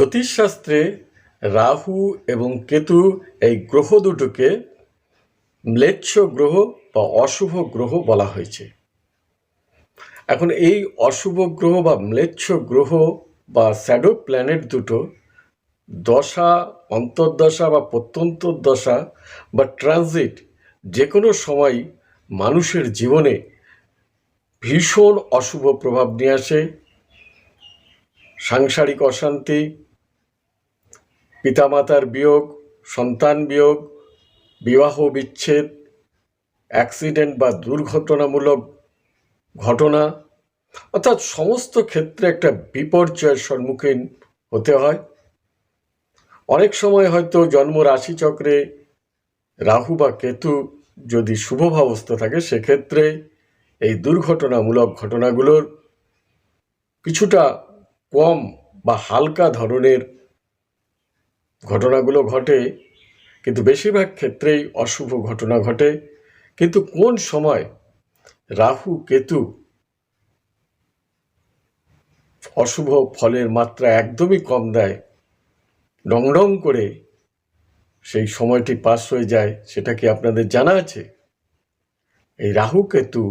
জ্যোতিষশাস্ত্রে রাহু এবং কেতু এই গ্রহ দুটোকে ম্লেচ্ছ গ্রহ বা অশুভ গ্রহ বলা হয়েছে। এখন এই অশুভ গ্রহ বা ম্লেচ্ছ গ্রহ বা স্যাডো প্ল্যানেট দুটো দশা, অন্তর্দশা বা প্রত্যন্তর দশা বা ট্রানজিট যে কোনো সময় মানুষের জীবনে ভীষণ অশুভ প্রভাব নিয়ে আসে, সাংসারিক অশান্তি পিতামাতার বিয়োগ, সন্তান বিয়োগ, বিবাহ বিচ্ছেদ, অ্যাক্সিডেন্ট বা দুর্ঘটনামূলক ঘটনা, অর্থাৎ সমস্ত ক্ষেত্রে একটা বিপর্যয়ের সম্মুখীন হতে হয়। অনেক সময় হয়তো জন্ম রাশিচক্রে রাহু বা কেতু যদি শুভভাবস্থ থাকে, সেক্ষেত্রে এই দুর্ঘটনামূলক ঘটনাগুলোর কিছুটা কম বা হালকা ধরনের ঘটনাগুলো ঘটে, কিন্তু বেশিরভাগ ক্ষেত্রেই অশুভ ঘটনা ঘটে। কিন্তু কোন সময় রাহু, কেতু অশুভ ফলের মাত্রা একদমই কম দেয় ডং ডং করে সেই সময়টি পাস হয়ে যায়, সেটা কি আপনাদের জানা আছে? এই রাহু, কেতু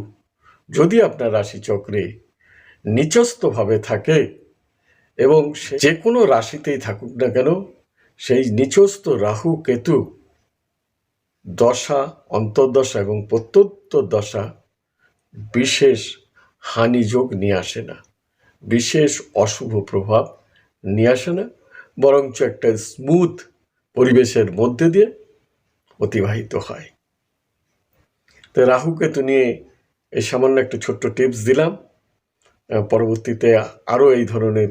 যদি আপনার রাশিচক্রে নিচস্থভাবে থাকে এবং যে কোনো রাশিতেই থাকুক না কেন সেই নিচস্থ রাহু কেতু দশা, অন্তর্দশা এবং প্রত্যুত্তর দশা বিশেষ হানিযোগ নিয়ে আসে না। বিশেষ অশুভ প্রভাব নিয়ে আসে না, বরঞ্চ একটা স্মুথ পরিবেশের মধ্যে দিয়ে অতিবাহিত হয়। তো রাহু কেতু নিয়ে এই সামান্য একটা ছোট্ট টিপস দিলাম। পরবর্তীতে আরও এই ধরনের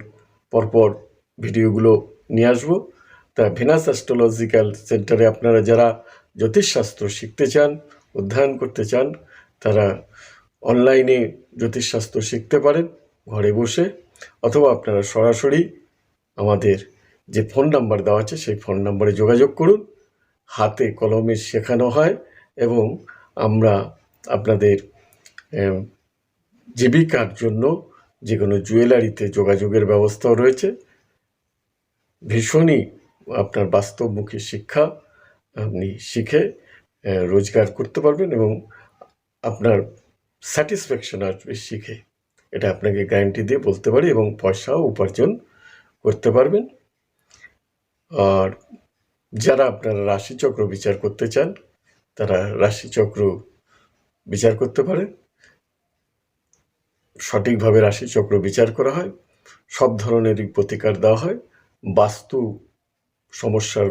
পরপর ভিডিওগুলো নিয়ে আসব। তা ভিনাস অ্যাস্ট্রোলজিক্যাল সেন্টারে আপনারা যারা জ্যোতিষশাস্ত্র শিখতে চান, অধ্যয়ন করতে চান, তারা অনলাইনে জ্যোতিষশাস্ত্র শিখতে পারেন, ঘরে বসে, অথবা আপনারা সরাসরি আমাদের যে ফোন নাম্বার দেওয়া আছে, সেই ফোন নাম্বারে যোগাযোগ করুন। হাতে কলমে শেখানো হয় এবং আমরা আপনাদের জীবিকার জন্য যে কোনো জুয়েলারিতে যোগাযোগের ব্যবস্থাও রয়েছে। ভীষণই আপনার বাস্তবমুখী শিক্ষা আপনি শিখে রোজগার করতে পারবেন এবং আপনার স্যাটিসফ্যাকশন আসবে শিখে। এটা আপনাকে গ্যারান্টি দিয়ে বলতে পারি এবং পয়সাও উপার্জন করতে পারবেন। আর যারা আপনারা রাশিচক্র বিচার করতে চান, তারা রাশিচক্র বিচার করতে পারেন সঠিকভাবে রাশিচক্র বিচার করা হয়। সব ধরনেরই প্রতিকার দেওয়া হয়। বাস্তু সমস্যার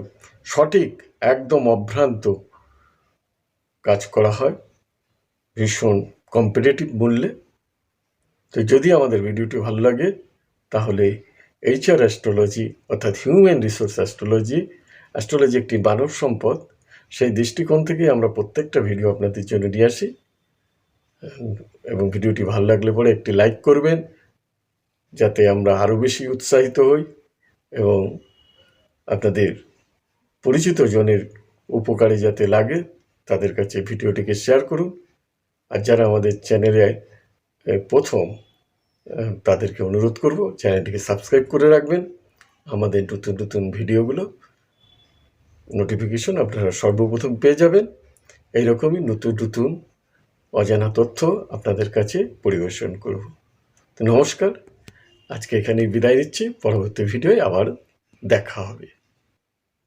সঠিক, একদম অভ্রান্ত কাজ করা হয় ভীষণ কম্পিটিটিভ মূল্যে। তো যদি আমাদের ভিডিওটি ভালো লাগে, তাহলে এইচআর অ্যাস্ট্রোলজি অর্থাৎ হিউম্যান রিসোর্স অ্যাস্ট্রোলজি অ্যাস্ট্রোলজি একটি মানব সম্পদ। সেই দৃষ্টিকোণ থেকে আমরা প্রত্যেকটা ভিডিও আপনাদের জন্য নিয়ে আসি। এবং ভিডিওটি ভালো লাগলে পরে একটি লাইক করবেন, যাতে আমরা আরও বেশি উৎসাহিত হই এবং আপনাদের পরিচিত জনের উপকারে যাতে লাগে, তাদের কাছে ভিডিওটিকে শেয়ার করুন। আর যারা আমাদের চ্যানেলে প্রথম তাদেরকে অনুরোধ করব, চ্যানেলটিকে সাবস্ক্রাইব করে রাখবেন। আমাদের নতুন নতুন ভিডিওগুলো, নোটিফিকেশন আপনারা সর্বপ্রথম পেয়ে যাবেন। এইরকমই নতুন নতুন অজানা তথ্য আপনাদের কাছে পরিবেশন করব। তো নমস্কার, আজকে এখানেই বিদায় নিচ্ছি। পরবর্তী ভিডিওয় আবার দেখা হবে।